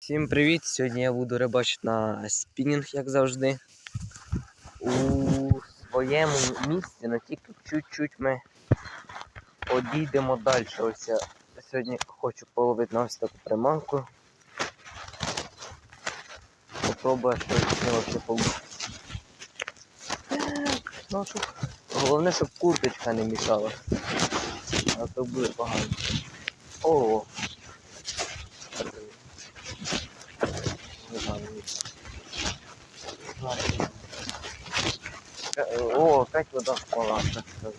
Всім привіт! Сьогодні я буду рибачити на спінінг, як завжди. У своєму місці, на тільки чуть-чуть ми одійдемо далі. Ось я сьогодні хочу половити на ось таку приманку. Попробую, що з нього ще. Ну. Головне, щоб курточка не мішала. А то буде погано. О! О, опять вода впала. так сказать.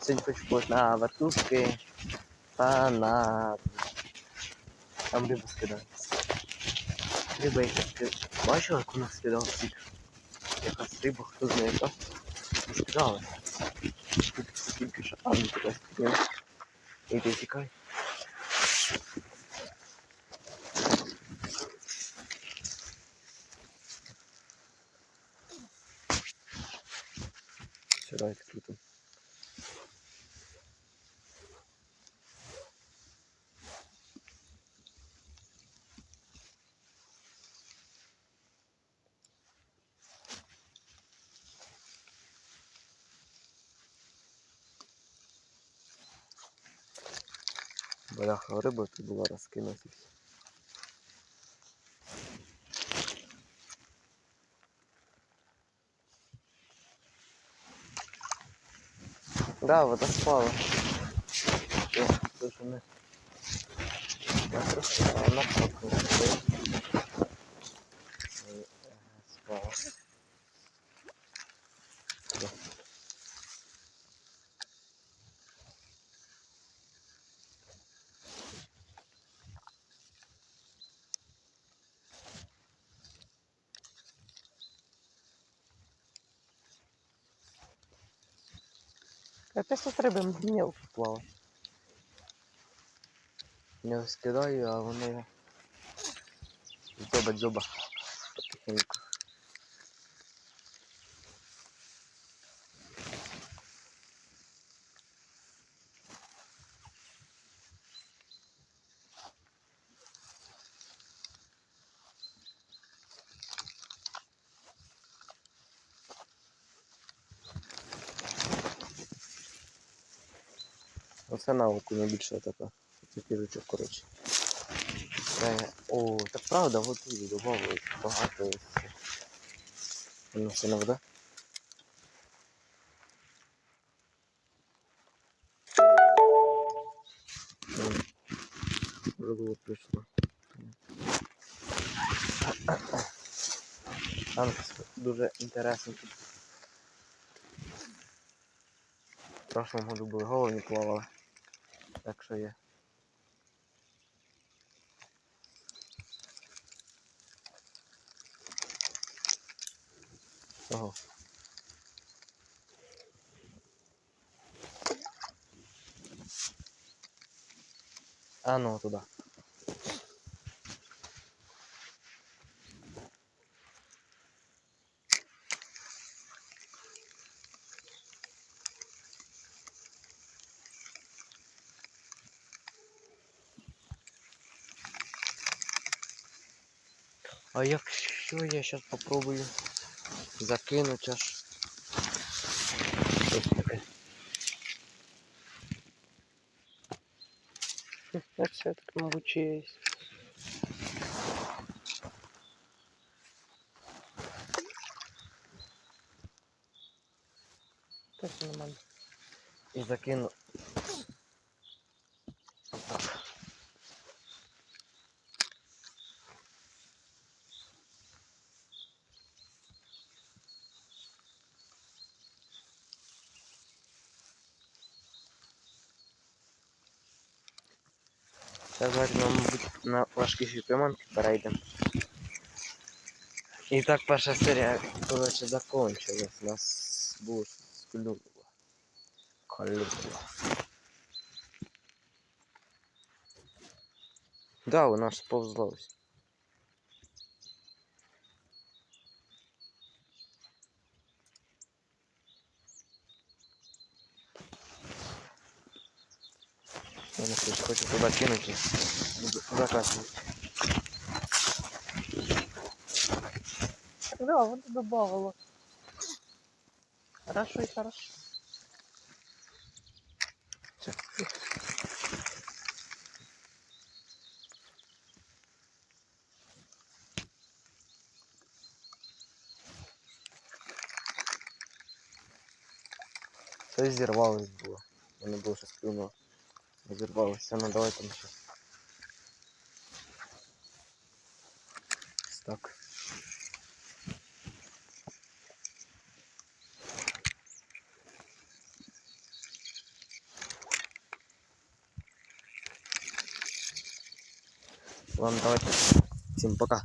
Сьогодні хочу бути на ватушки та на... Там рибу скидається. Риба яка скидала. Бачила, як вона скидала всіх? Якась риба, хто знає яка? Не скидала. Скільки ж, а не така скидала. Іди тікай. Это круто. Бляха, риба тут була розкинута. Да, вода спала. О, Дуже не. Я просто она покрутила. Капець тут риби мені вплава. Не скидаю, а вони дзьоба потихеньку. Оце на оку найбільша така. Це піручок, коротше. Це... О, так правда, от і добавили багато. Воно все не вода. М. Прийшло. Там дуже інтересно тут. В прошлому году були головні плавали. Так що є. Ого. А ну туда. А якщо я зараз попробую закинуть аж. Щось таке. Це так, мабуть, є. Так нормально. І закину. Зараз давайте, ну, мабуть, на важкіші приманки перейдемо. І так перша серія, коротше, закончилась. Нас було скульнуло. Калюнуло. Да, вона ж сповзла Ось. Я не хочу, туда кинуть и буду закатывать. Да, вот добавила. Хорошо и хорошо. Всё. Це зірвалось було. Мене було щось плюнуло. Зірвалося. Ну давай там ще. Так. Ладно, давайте. Всім пока.